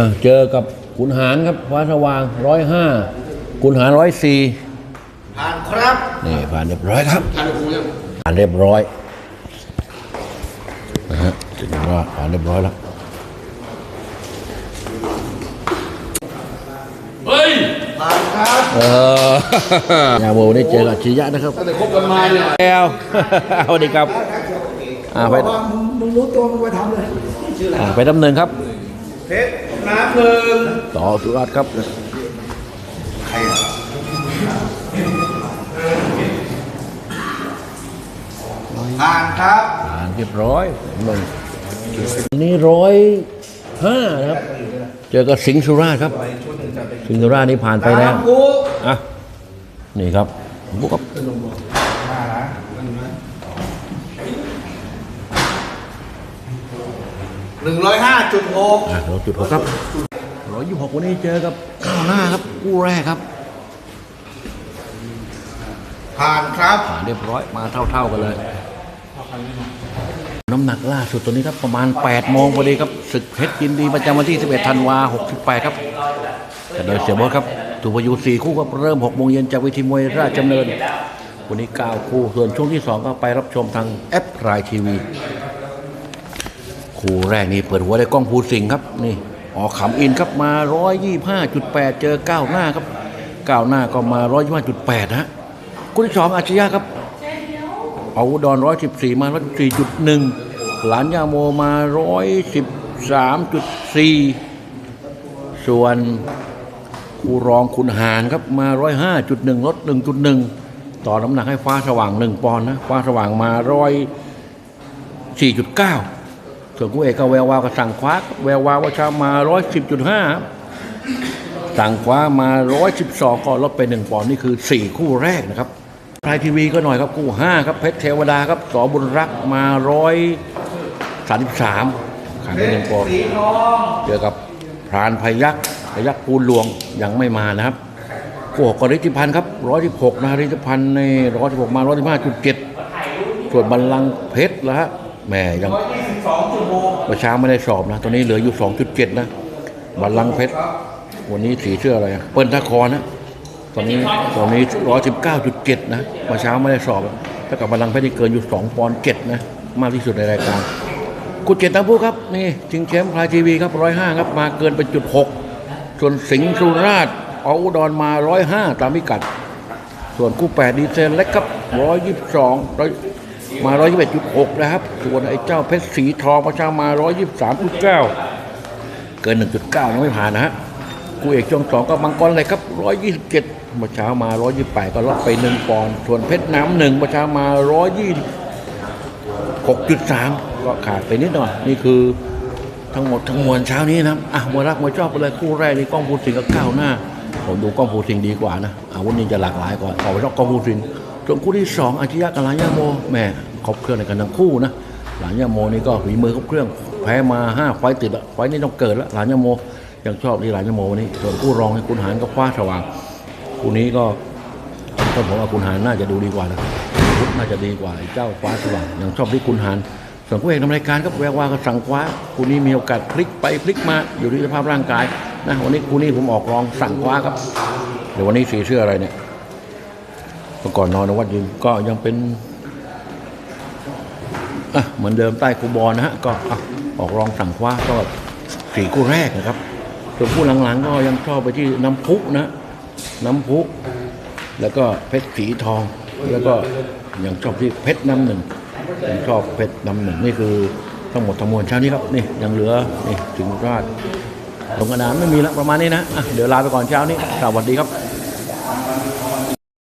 อะเจอกับขุนหารครับฟ้าสว่างร้อยห้าขุนหารร้อยสี่ผ่านครับนี่ผ่านเรียบร้อยครับผ่านครูยังผ่านเรียบร้อยนะฮะถือว่าผ่านเรียบร้อยแล้วเฮ้ยผ่านครับเออยาโมนี่เจอกับชิยะนะครับตั้งแต่คบกันมาเนี่ยแก้วสวัสดีครับอ่าไปว่ามึงมึงรู้ตัวมึงไปทำเลยอ่าไปดำเนินครับเพชร น้ำหนึ่งต่อสุรัตน์ครับผ่านครับผ่านเรียบร้อยหนึ่งอันนี้ร้อยห้านะครับ เจอกับสิงห์สุราษฎร์ครับ สิงห์สุราษฎร์นี่ผ่านไปแล้วครูอะนี่ครับบุกครับ หนึ่งร้อยห้าจุดหกอะเราจุดหกครับร้อยยี่หกวันนี้เจอกับข้าวหน้าครับคู่แรกครับ ผ่านครับผ่านเรียบร้อยมาเท่าๆกันเลย น้ำหนักล่าสุดตัวนี้ครับประมาณ8โมงพอดีครับศึกเพชรยินดีประจำวันที่ 11 ธันวา68 ครับแต่โดยเสียบอสครับถูกพายุ4คู่ครับเริ่ม6โมงเย็นจากเวทีมวยราชดำเนินวันนี้ 9 คู่ส่วนช่วงที่ 2 ก็ไปรับชมทางแอปรายทีวี คู่แรกนี่เปิดหัวได้กล้องภูสิงครับนี่อ๋อขำอินครับมา 125.8 เจอเก้าหน้าครับเก้าหน้าก็มา 125.8นะฮะคู่ที่สองอาชญาครับเอาดอนร้อยสิบสี่มาร้อยสี่จุดหนึ่งหลานยาโมมาร้อยสิบสามจุดสี่ส่วนคูรองคุณหารครับมาร้อยห้าจุดหนึ่งลดหนึ่งจุดหนึ่งต่อน้ำหนักให้ฟ้าสว่างหนึ่งปอนนะฟ้าสว่างมาร้อยสี่จุดเก้า สี่จุดเก้าส่วนคู่เอกก็แวววาวกับสั่งคว้าแวววาวว่าชามาร้อยสิบจุดห้าสั่งคว้ามาร้อยสิบสองก็ลดไปหนึ่งปอนด์นี่คือสี่คู่แรกนะครับพายทีวีก็หน่อยครับคู่ห้าครับเพชรเทวดาครับสอบุญรักมาร้อยสามสิบสามขาดไปหนึ่งปอนด์สีทองเจอกับพรานพยักษ์พยักษ์ปูนหลวงยังไม่มานะครับคู่หกกริธิพันธ์ครับร้อยสิบหกนะริธิพันธ์ในร้อยสิบหกมาร้อยสิบห้าจุดเจ็ดส่วนบัลลังก์เพชรแล้วฮะแหมยัง มื่องจุดหกประช้าไม่ได้สอบนะ ตอนนี้เหลืออยู่สองจุดเจ็ดนะบัลลังเพชร วันนี้สีเสื้ออะไรอะเปิ้ลทครนะ ตอนนี้ตอนนี้ร้อยสิบเก้าจุดเจ็ดนะเมื่อเช้าไม่ได้สอบถ้ากับพลังเพชรนี่เกินอยู่สองปอนด์เจ็ดนะ มากที่สุดในรายการกุดเจ็ดทั้งผู้ครับ นี่ชิงแชมป์พลายทีวีครับร้อยห้าครับ มาเกินไปจุดหกส่วนสิงห์สุราษฎร์เอาอุดรมาร้อยห้าตามพิกัด ส่วนคู่แปดดีเซลเล็กครับร้อยยี่สิบสองร้อยมาร้ อยยี่สิบจุดหกนะครับ ส่วนไอ้เจ้าเพชรสีทองประชามาร้อยยี่สิบสามจุดเก้าเกินหนึ่งจุดเก้ายังไม่ผ่านนะฮะคู่เอกช่วงสองก็มังกรเลยครับ 127เมื่อเช้ามา 128 ก็ลดไป 1 ปอนด์ส่วนเพชรน้ำหนึ่งเมื่อเช้ามา 126.3 ก็ขาดไปนิดหน่อย นี่คือทั้งหมดทั้งมวลเช้านี้นะครับอะมวยรักมวยชอบไปเลยคู่แรกนี่กล้องภูสิงห์กับก้าวหน้า ผมดูกล้องภูสิงห์ดีกว่านะอาวุธนี้จะหลากหลายกว่าขอไปชอบกล้องภูสิงห์ ส่วนคู่ที่สองอาชิยะกับหลานยาโมแม่ครบเครื่องในกันทั้งคู่นะหลานยาโมนี่ก็ฝีมือครบเครื่องแพ้มาห้าไฟติดละไฟนี้ต้องเกิดละหลานยาโมยังชอบที่หลานยาโมวันนี้ส่วนคู่รองให้คุณหารก็คว้าสว่างคู่นี้ก็ต้นผมว่าคุณหารน่าจะดูดีกว่านะุทน่าจะดีกว่าเจ้าคว้าสว่างยังชอบที่คุณหารส่วนคู่เอกนำรายการก็แวววาก็สั่งคว้าคู่นี้มีโอกาสพลิกไปพลิกมาอยู่ที่สภาพร่างกายนะวันนี้คู่นี้ผมออกรองสั่งคว้าครับเดี๋ยววันนี้สีเสื้ออะไรเนี่ย เมื่อก่อนนอนวัดยืนก็ยังเป็นเหมือนเดิมใต้คูบอลนะฮะ ก็ออกรองสั่งคว้าก็สี่คู่แรกนะครับส่วนคู่หลังๆ ก็ยังชอบไปที่น้ำพุนะ น้ำพุ แล้วก็เพชรสีทอง แล้วก็ยังชอบที่เพชรน้ำหนึ่งยังชอบเพชรน้ำหนึ่งนี่คือทั้งหมดทั้งมวลเช้านี้ครับนี่ยังเหลือนี่ถึงราชลงกระดานไม่มีแล้วประมาณนี้นะะเดี๋ยวลาไปก่อนเช้านี้สวัสดีครับ